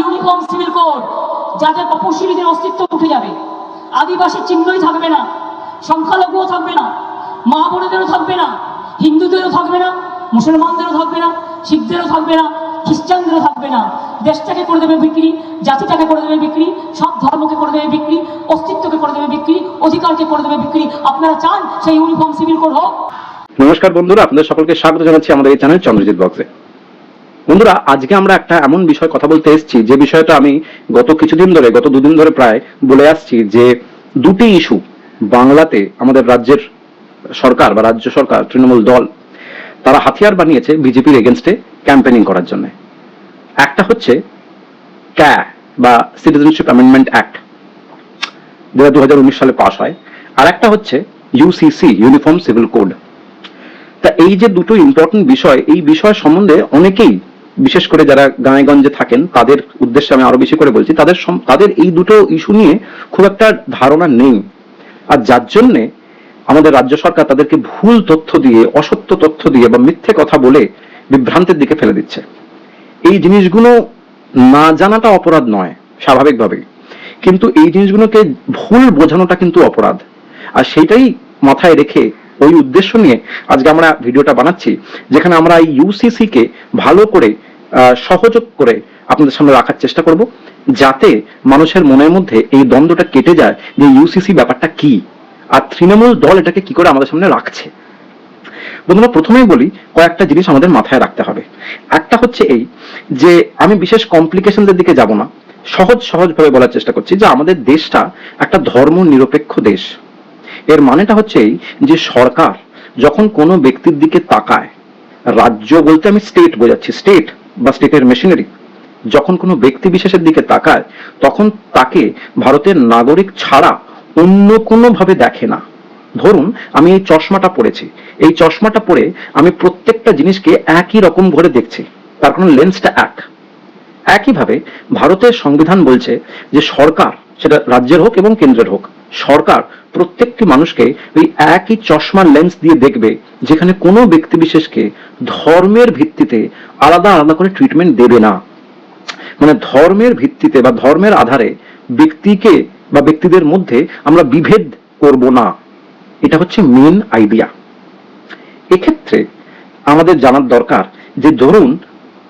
Uniform, civil code যাতে তপশিলীদের অস্তিত্ব উঠে যাবে। আদিবাসী চিহ্নই থাকবে না, সংখ্যালঘুও থাকবে না, মা থাকবে না, হিন্দুদেরও থাকবে না, মুসলমানদেরও থাকবে না, শিখদেরও থাকবে না, খ্রিস্টানদেরও থাকবে না। দেশটাকে করে দেবে বিক্রি, জাতিটাকে করে দেবে বিক্রি, সব ধর্মকে করে দেবে বিক্রি, অস্তিত্বকে করে দেবে বিক্রি, অধিকারকে করে দেবে বিক্রি। আপনারা চান সেই ইউনিফর্ম, সিভিল কোড হোক। নমস্কার বন্ধুরা, আপনাদের সকলকে স্বাগত জানাচ্ছি আমাদের এই চ্যানেল চন্দ্রজিৎ বক্সে। বন্ধুরা, আজকে আমরা একটা এমন বিষয় কথা বলতে এসেছি, যে বিষয়টা আমি গত কিছুদিন ধরে, গত দুদিন ধরে প্রায় বলে আসছি যে দুটি ইস্যু বাংলাতে আমাদের রাজ্যের সরকার বা রাজ্য সরকার, তৃণমূল দল, তারা হাতিয়ার বানিয়েছে বিজেপির এগেনস্টে ক্যাম্পেনিং করার জন্য। একটা হচ্ছে ক্যা বা সিটিজেনশিপ অ্যামেন্ডমেন্ট অ্যাক্ট যেটা দু হাজার উনিশ সালে পাশ হয়। আর একটা হচ্ছে ইউসিসি ইউনিফর্ম সিভিল কোড তা এই যে দুটো ইম্পর্টেন্ট বিষয়, এই বিষয় সম্বন্ধে অনেকেই বিশেষ করে যারা গাঁয়েগঞ্জে থাকেন, তাদের উদ্দেশ্যে আমি আরও বেশি করে বলছি, তাদের তাদের এই দুটো ইস্যু নিয়ে খুব একটা ধারণা নেই। আর যার জন্যে আমাদের রাজ্য সরকার তাদেরকে ভুল তথ্য দিয়ে, অসত্য তথ্য দিয়ে বা মিথ্যে কথা বলে বিভ্রান্তের দিকে ফেলে দিচ্ছে। এই জিনিসগুলো না জানাটা অপরাধ নয়, স্বাভাবিকভাবেই। কিন্তু এই জিনিসগুলোকে ভুল বোঝানোটা কিন্তু অপরাধ। আর সেটাই মাথায় রেখে ওই উদ্দেশ্য নিয়ে আজকে আমরা ভিডিওটা বানাচ্ছি, যেখানে আমরা ইউসিসি কে ভালো করে সহযোগ করে আপনাদের সামনে রাখার চেষ্টা করব, যাতে মানুষের মনের মধ্যে এই দ্বন্দ্বটা কেটে যায় যে ইউসিসি ব্যাপারটা কি, আর তৃণমূল দল এটাকে কি করে আমাদের সামনে রাখছে। বন্ধুরা, প্রথমেই বলি, কয়েকটা জিনিস আমাদের মাথায় রাখতে হবে। একটা হচ্ছে এই যে, আমি বিশেষ কমপ্লিকেশনদের দিকে যাব না, সহজ সহজ ভাবে বলার চেষ্টা করছি যে আমাদের দেশটা একটা ধর্ম নিরপেক্ষ দেশ। এর মানেটা হচ্ছে এই যে সরকার যখন কোনো ব্যক্তির দিকে তাকায়, রাজ্য বলতে আমি স্টেট বোঝাচ্ছি স্টেট বা স্টেটের মেশিনারি যখন কোনো ব্যক্তি বিশেষের দিকে তাকায়, তখন তাকে ভারতের নাগরিক ছাড়া অন্য কোনো ভাবে দেখে না। ধরুন, আমি এই চশমাটা পরেছি। এই চশমাটা পরে আমি প্রত্যেকটা জিনিসকে একই রকম ভরে দেখছি। তার কারণ লেন্সটা এক। একইভাবে ভারতের সংবিধান বলছে যে সরকার, সেটা রাজ্যের হোক এবং কেন্দ্রের হোক সরকার প্রত্যেকটি মানুষকে ওই একই চশমার লেন্স দিয়ে দেখবে, যেখানে কোনো ব্যক্তি বিশেষকে ধর্মের ভিত্তিতে আলাদা আলাদা করে ট্রিটমেন্ট দেবে না। মানে ধর্মের ভিত্তিতে বা ধর্মের আধারে ব্যক্তিকে বা ব্যক্তিদের মধ্যে আমরা বিভেদ করব না। এটা হচ্ছে মেন আইডিয়া এক্ষেত্রে আমাদের জানার দরকার যে ধরুন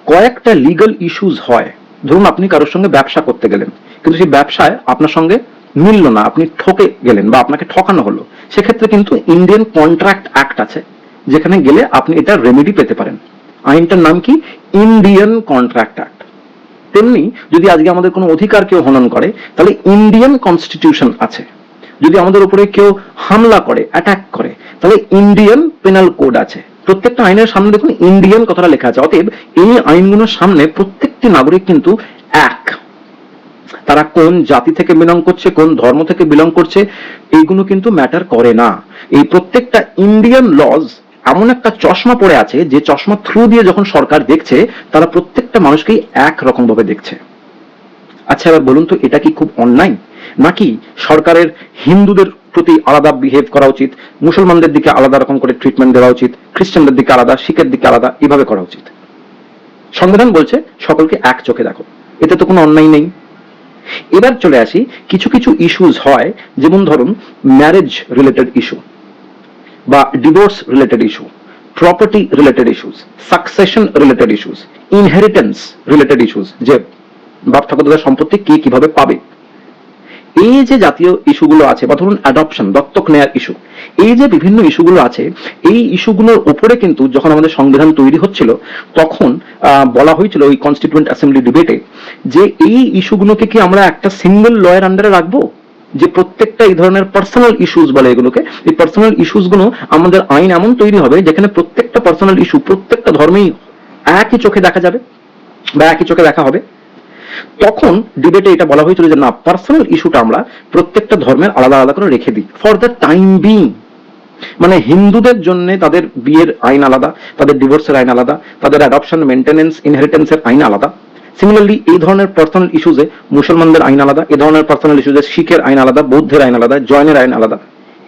কয়েকটা লিগ্যাল ইস্যুজ হয়। ধরুন আপনি কারোর সঙ্গে ব্যবসা করতে গেলেন, কিন্তু সেই ব্যবসায় আপনার সঙ্গে মিলল না, আপনি ঠকে গেলেন বা আপনাকে ঠকানো হলো। সেক্ষেত্রে কিন্তু ইন্ডিয়ান কন্ট্রাক্ট অ্যাক্ট আছে, যেখানে গেলে আপনি এটা রেমেডি পেতে পারেন। আইনটার নাম কি? ইন্ডিয়ান কন্ট্রাক্ট অ্যাক্ট তেমনি যদি আজকে আমাদের কোনো অধিকার কেউ হনন করে, তাহলে ইন্ডিয়ান কনস্টিটিউশন আছে। যদি আমাদের উপরে কেউ হামলা করে অ্যাটাক করে, তাহলে ইন্ডিয়ান পেনাল কোড আছে। প্রত্যেকটা আইনের সামনে দেখুন ইন্ডিয়ান কথাটা লেখা আছে, অতএব এই আইনগুলোর সামনে প্রত্যেকটি নাগরিক কিন্তু এক। তারা কোন জাতি থেকে বিলং করছে, কোন ধর্ম থেকে বিলং করছে, এইগুলো কিন্তু ম্যাটার করে না। এই প্রত্যেকটা ইন্ডিয়ান লজ এমন একটা চশমা পড়ে আছে, যে চশমা থ্রু দিয়ে যখন সরকার দেখছে, তারা প্রত্যেকটা মানুষকেই এক রকম ভাবে দেখছে। আচ্ছা এবার বলুন তো, এটা কি খুব অন্যায়? নাকি সরকারের হিন্দুদের প্রতি আলাদা বিহেভ করা উচিত, মুসলমানদের দিকে আলাদা রকম করে ট্রিটমেন্ট দেওয়া উচিত, খ্রিস্টানদের দিকে আলাদা, শিখের দিকে আলাদা এভাবে করা উচিত? সংবিধান বলছে, সকলকে এক চোখে দেখো। এতে তো কোনো অন্যায় নেই। এবার চলে আসি, কিছু কিছু ইস্যুজ হয়, যেমন ধরুন ম্যারেজ রিলেটেড ইস্যু বা divorce related issue property related issues succession related issues inheritance related issues যে বাপ ঠাকুর সম্পত্তি কে কীভাবে পাবে। এই যে জাতীয় ইস্যুগুলো আছে, বা ধরুন অ্যাডপশন দত্তক নেয়ার ইস্যু এই যে বিভিন্ন ইস্যুগুলো আছে, এই ইস্যুগুলোর উপরে কিন্তু যখন আমাদের সংবিধান তৈরি হচ্ছিল, তখন বলা হয়েছিল ওই কনস্টিটিউয়েন্ট অ্যাসেম্বলি ডিবেটে যে এই ইস্যুগুলোকে কি আমরা একটা সিঙ্গেল লয়ের আন্ডারে রাখব? যে প্রত্যেকটা এই ধরনের পার্সোনাল ইস্যুস বলে এগুলোকে, এই পার্সোনাল ইস্যুসগুলো আমাদের আইন এমন তৈরি হবে যেখানে প্রত্যেকটা পার্সোনাল ইস্যু প্রত্যেকটা ধর্মেই একই চোখে দেখা যাবে বা একই চোখে দেখা হবে। তখন ডিবেটে এটা বলা হয়েছিল যে না পার্সোনাল ইস্যুটা আমরা প্রত্যেকটা ধর্মের আলাদা আলাদা করে রেখে দিই ফর দ্য টাইম বিং মানে হিন্দুদের জন্য তাদের বিয়ের আইন আলাদা, তাদের ডিভোর্সের আইন আলাদা, তাদের অ্যাডপশন মেনটেনেন্স ইনহেরিটেন্সের আইন আলাদা। সিমিলারলি এই ধরনের পার্সোনাল ইস্যুজে মুসলমানদের আইন আলাদা এই ধরনের পার্সোনাল ইস্যুজে শিখের আইন আলাদা, বৌদ্ধের আইন আলাদা, জৈনের আইন আলাদা,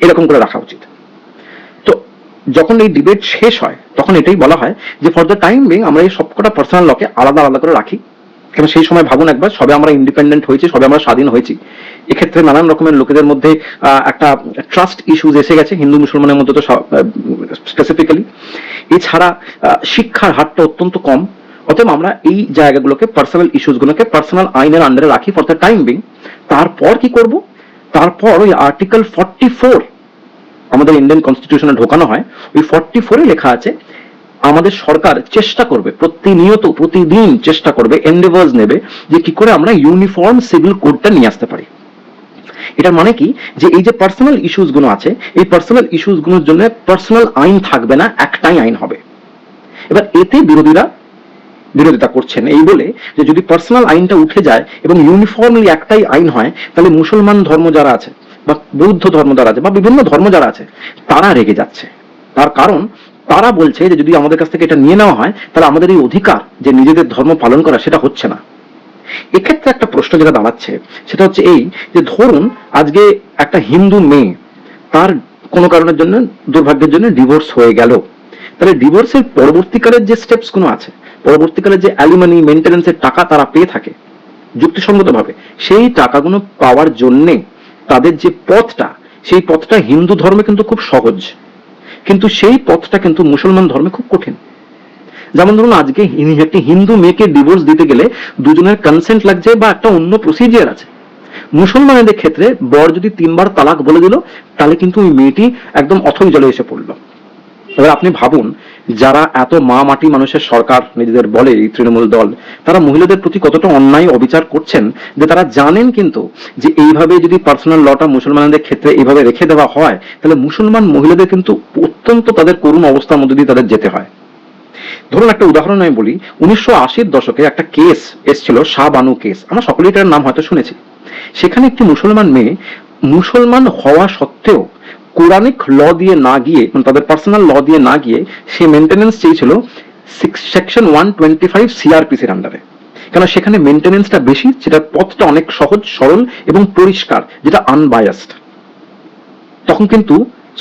এরকম করে রাখা উচিত। তো যখন এই ডিবেট শেষ হয়, তখন এটাই বলা হয় যে ফর দ্য টাইম বিং আমরা এই সবকটা পার্সোনাল লকে আলাদা আলাদা করে রাখি। কেন সেই সময় ভাবুন একবার, সবে আমরা ইন্ডিপেন্ডেন্ট হয়েছি, সবে আমরা স্বাধীন হয়েছি। এক্ষেত্রে নানান রকমের লোকেদের মধ্যে একটা ট্রাস্ট ইস্যুজ এসে গেছে হিন্দু মুসলমানের মধ্যে তো স্পেসিফিক্যালি এছাড়া শিক্ষার হারটা অত্যন্ত কম, অতএব আমরা এই জায়গাগুলোকে পার্সোনাল ইস্যুসগুলোকে পার্সোনাল আইনের আন্ডারে রাখি ফর দ্য টাইম বিং তারপর কি করব? তারপর ওই আর্টিকেল ফর্টি ফোর আমাদের ইন্ডিয়ান কনস্টিটিউশনে ঢোকানো হয়। ওই ফর্টি ফোরে লেখা আছে আমাদের সরকার চেষ্টা করবে, প্রতিনিয়ত, প্রতিদিন চেষ্টা করবে এন্ডেভার্স নেবে যে কি করে আমরা ইউনিফর্ম সিভিল কোডটা নিয়ে আসতে পারি। এটার মানে কি? যে এই যে পার্সোনাল ইস্যুসগুলো আছে, এই পার্সোনাল ইস্যুসগুলোর জন্য পার্সোনাল আইন থাকবে না, একটাই আইন হবে। এবার এতে বিরোধীরা বিরোধিতা করছেন। এই বলে যে যদি পার্সোনাল আইনটা উঠে যায় এবং ইউনিফর্মলি একটাই আইন হয়, তাহলে মুসলমান ধর্ম যারা আছে বা বৌদ্ধ ধর্ম যারা আছে বা বিভিন্ন ধর্ম যারা আছে, তারা রেগে যাচ্ছে। তার কারণ তারা বলছে যে যদি আমাদের কাছ থেকে এটা নিয়ে নেওয়া হয়, তাহলে আমাদের এই অধিকার যে নিজেদের ধর্ম পালন করা সেটা হচ্ছে না। এক্ষেত্রে একটা প্রশ্ন যেটা দাঁড়াচ্ছে, সেটা হচ্ছে এই যে ধরুন আজকে একটা হিন্দু মেয়ে, তার কোনো কারণের জন্য, দুর্ভাগ্যের জন্য ডিভোর্স হয়ে গেল। তাহলে ডিভোর্সের পরবর্তীকালের যে স্টেপসগুলো আছে পরবর্তীকালে যে অ্যালিমানি মেনটেন্যান্সের টাকা তারা পেয়ে থাকে, যুক্তিসঙ্গতভাবে, সেই টাকাগুলো পাওয়ার জন্যে তাদের যে পথটা, সেই পথটা হিন্দু ধর্মে কিন্তু খুব সহজ। কিন্তু সেই পথটা কিন্তু মুসলমান ধর্মে খুব কঠিন। যেমন ধরুন আজকে একটি হিন্দু মেয়েকে ডিভোর্স দিতে গেলে দুজনের কনসেন্ট লাগছে বা একটা অন্য প্রসিজিয়ার আছে। মুসলমানদের ক্ষেত্রে বর যদি তিনবার তালাক বলে দিল, তাহলে কিন্তু ওই মেয়েটি একদম অথই জলে এসে পড়ল। এবার আপনি ভাবুন যারা এত মা মাটি মানুষের সরকার নিজেদের বলে এই তৃণমূল দল, তারা মহিলাদের প্রতি কতটা অন্যায় অবিচার করছেন যে তারা জানেন কিন্তু যে এইভাবে যদি পার্সোনাল লটা মুসলমানদের ক্ষেত্রে এইভাবে রেখে দেওয়া হয়, তাহলে মুসলমান মহিলাদের কিন্তু অত্যন্ত তাদের করুণ অবস্থার মধ্যে দিয়ে তাদের যেতে হয়। ধরুন একটা উদাহরণ আমি বলি, উনিশশো আশির দশকে একটা কেস এসছিল শাহ বানু কেস আমরা সকলেই এটার নাম হয়তো শুনেছি। সেখানে একটি মুসলমান মেয়ে মুসলমান হওয়া সত্ত্বেও কোরআনিক ল দিয়ে না গিয়ে মানে তাদের পার্সোনাল ল দিয়ে না গিয়ে, সে মেনটেনেন্স চেয়েছিল সেকশন ওয়ান টোয়েন্টি ফাইভ সিআরপিসির আন্ডারে কেন সেখানে মেনটেনেন্সটা বেশি, সেটার পথটা অনেক সহজ, সরল এবং পরিষ্কার, যেটা আনবায়াসড তখন কিন্তু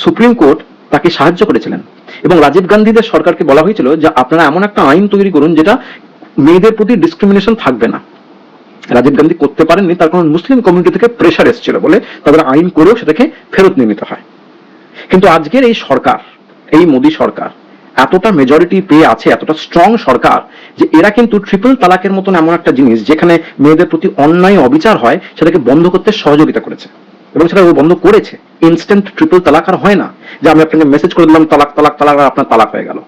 সুপ্রিম কোর্ট তাকে সাহায্য করেছিলেন। এবং রাজীব গান্ধীদের সরকারকে বলা হয়েছিল যে, আপনারা এমন একটা আইন তৈরি করুন যেটা মেয়েদের প্রতি ডিসক্রিমিনেশন থাকবে না। রাজীব গান্ধী করতে পারেননি, তার কারণ মুসলিম কমিউনিটি থেকে প্রেশার এসেছিল বলে তাদের আইন করেও সেটাকে ফেরত নিয়ে নিতে হয়। কিন্তু আজকের এই সরকার, এই মোদী সরকার, এতটা মেজরিটি পেয়ে আছে, এতটা স্ট্রং সরকার, যে এরা কিন্তু ট্রিপল তালাকের মতন এমন একটা জিনিস যেখানে মেয়েদের প্রতি অন্যায়, অবিচার হয়, সেটাকে বন্ধ করতে সহযোগিতা করেছে। এবং সেটা ও বন্ধ করেছে। ইনস্ট্যান্ট ট্রিপল তালাক আর হয় না। যে আমি আপনাকে মেসেজ করে দিলাম, তালাক তালাক তালাক, আর আপনার তালাক হয়ে গেল।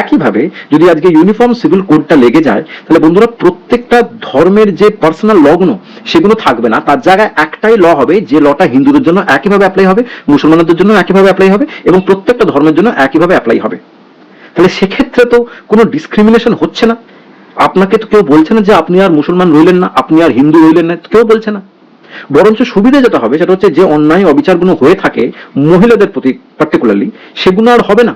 একইভাবে যদি আজকে ইউনিফর্ম সিভিল কোডটা লেগে যায়, তাহলে বন্ধুরা প্রত্যেকটা ধর্মের যে পার্সোনাল লগ্ন সেগুলো থাকবে না। তার জায়গায় একটাই ল হবে, যে লটা হিন্দুদের জন্য একইভাবে অ্যাপ্লাই হবে, মুসলমানদের জন্য একইভাবে অ্যাপ্লাই হবে, এবং প্রত্যেকটা ধর্মের জন্য একইভাবে অ্যাপ্লাই হবে। তাহলে সেক্ষেত্রে তো কোনো ডিসক্রিমিনেশন হচ্ছে না। আপনাকে তো কেউ বলছে না যে আপনি আর মুসলমান রইলেন না, আপনি আর হিন্দু রইলেন না, কেউ বলছে না। বরঞ্চ সুবিধা যেটা হবে, সেটা হচ্ছে যে অন্যায় অবিচারগুলো হয়ে থাকে মহিলাদের প্রতি পার্টিকুলারলি সেগুলো আর হবে না।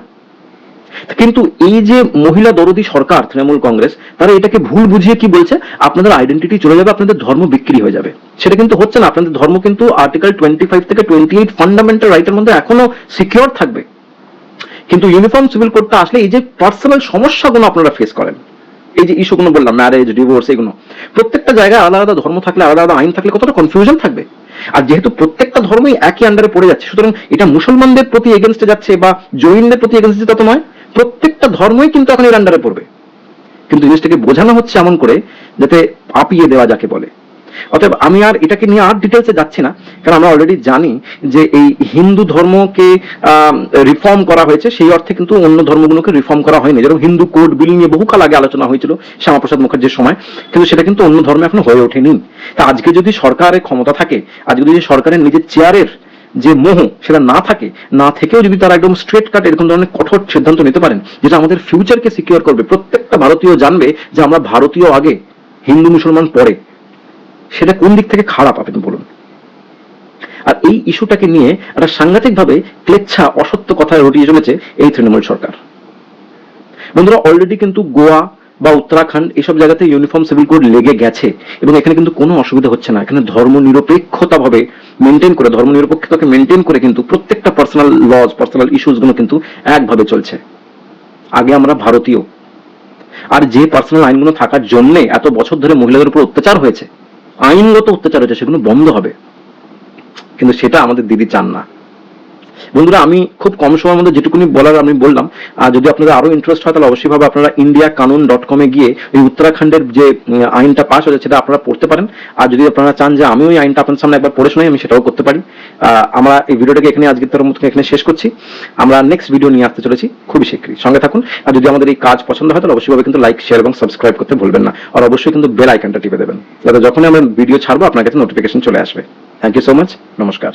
কিন্তু এই যে মহিলা দরদি সরকার, তৃণমূল কংগ্রেস, তারা এটাকে ভুল বুঝিয়ে কি বলছে? আপনাদের আইডেন্টিটি চলে যাবে, আপনাদের ধর্ম বিক্রি হয়ে যাবে। সেটা কিন্তু হচ্ছে না। আপনাদের ধর্ম কিন্তু আর্টিকেল টোয়েন্টি ফাইভ থেকে টোয়েন্টি এইট ফান্ডামেন্টাল রাইটের মধ্যে এখনও সিকিউর থাকবে। কিন্তু ইউনিফর্ম সিভিল কোডটা আসলে এই যে পার্সোনাল সমস্যাগুলো আপনারা ফেস করেন, এই যে ইস্যুগুলো বললাম ম্যারেজ ডিভোর্স এগুলো, প্রত্যেকটা জায়গায় আলাদা আলাদা ধর্ম থাকলে, আলাদা আলাদা আইন থাকলে কতটা কনফিউশন থাকবে? আর যেহেতু প্রত্যেকটা ধর্মই একই আন্ডারে পড়ে যাচ্ছে, সুতরাং এটা মুসলমানদের প্রতি এগেনস্টে যাচ্ছে বা জৈনদের প্রতি এগেনস্টে তত নয়। প্রত্যেকটা ধর্মই কিন্তু এখন এর আন্ডারে পড়বে। কিন্তু জিনিসটাকে বোঝানো হচ্ছে এমন করে যাতে আপিয়ে দেওয়া যাকে বলে। অতএব আমি আর এটাকে নিয়ে আর ডিটেলসে যাচ্ছি না, কারণ আমরা অলরেডি জানি যে এই হিন্দু ধর্মকে রিফর্ম করা হয়েছে, সেই অর্থে কিন্তু অন্য ধর্মগুলোকে রিফর্ম করা হয়নি। যেরকম হিন্দু কোড বিল নিয়ে বহুকাল আগে আলোচনা হয়েছিল শ্যামাপ্রসাদ মুখার্জির সময়, কিন্তু সেটা কিন্তু অন্য ধর্মে এখনও হয়ে ওঠেনি। তা আজকে যদি সরকারের ক্ষমতা থাকে, আজকে যদি সরকারের নিজের চেয়ারের যে মোহ সেটা না থাকে, না থেকেও যদি তারা একদম স্ট্রেট কাট এরকম ধরনের কঠোর সিদ্ধান্ত নিতে পারেন, যেটা আমাদের ফিউচারকে সিকিউর করবে। প্রত্যেকটা ভারতীয় জানবে যে আমরা ভারতীয় আগে, হিন্দু, মুসলমান পরে। সেটা কোন দিক থেকে খারাপ আপনি বলুন। আর এই ইস্যুটাকে নিয়ে একটা সাংঘাতিকভাবে ক্লেচ্ছা, অসত্য কথায় রটিয়ে চলেছে এই তৃণমূল সরকার। বন্ধুরা অলরেডি কিন্তু গোয়া বা উত্তরাখণ্ড, এসব জায়গাতে ইউনিফর্ম সিভিল কোড লেগে গেছে এবং এখানে কিন্তু কোনো অসুবিধা হচ্ছে না। এখানে ধর্ম নিরপেক্ষতা ভাবে মেনটেন করে ধর্ম নিরপেক্ষতাকে মেনটেন করে কিন্তু প্রত্যেকটা পার্সোনাল লজ পার্সোনাল ইস্যুসগুলো কিন্তু একভাবে চলছে। আগে আমরা ভারতীয়। আর যে পার্সোনাল আইনগুলো থাকার জন্য এত বছর ধরে মহিলাদের উপর অত্যাচার হয়েছে, আইনগত অত্যাচার হয়েছে, সেগুলো বন্ধ হবে। কিন্তু সেটা আমাদের দিদি চান না। বন্ধুরা, আমি খুব কম সময়ের মধ্যে যেটুকুনি বলার আমি বললাম, আর যদি আপনাদের আরও ইন্টারেস্ট হয়, তাহলে অবশ্যই ভাবে আপনারা ইন্ডিয়া কানুন ডট কমে গিয়ে এই উত্তরাখণ্ডের যে আইনটা পাস হয়েছে, সেটা আপনারা পড়তে পারেন। আর যদি আপনারা চান যে আমি ওই আইনটা আপনার সামনে একবার পড়ে শোনাই, আমি সেটাও করতে পারি। আমরা এই ভিডিওটাকে এখানে আজকের তরফ মতো এখানে শেষ করছি। আমরা নেক্সট ভিডিও নিয়ে আসতে চলেছি, খুবই শীঘ্রই। সঙ্গে থাকুন, আর যদি আমাদের এই কাজ পছন্দ হয়, তাহলে অবশ্যই ভাবে কিন্তু লাইক শেয়ার এবং সাবস্ক্রাইব করতে ভুলবেন না। আর অবশ্যই কিন্তু বেল আইকনটা টিপে দেবেন, যাতে যখনই আমরা ভিডিও ছাড়বো, আপনার কাছে নোটিফিকেশন চলে আসবে। থ্যাংক ইউ সো মাচ নমস্কার।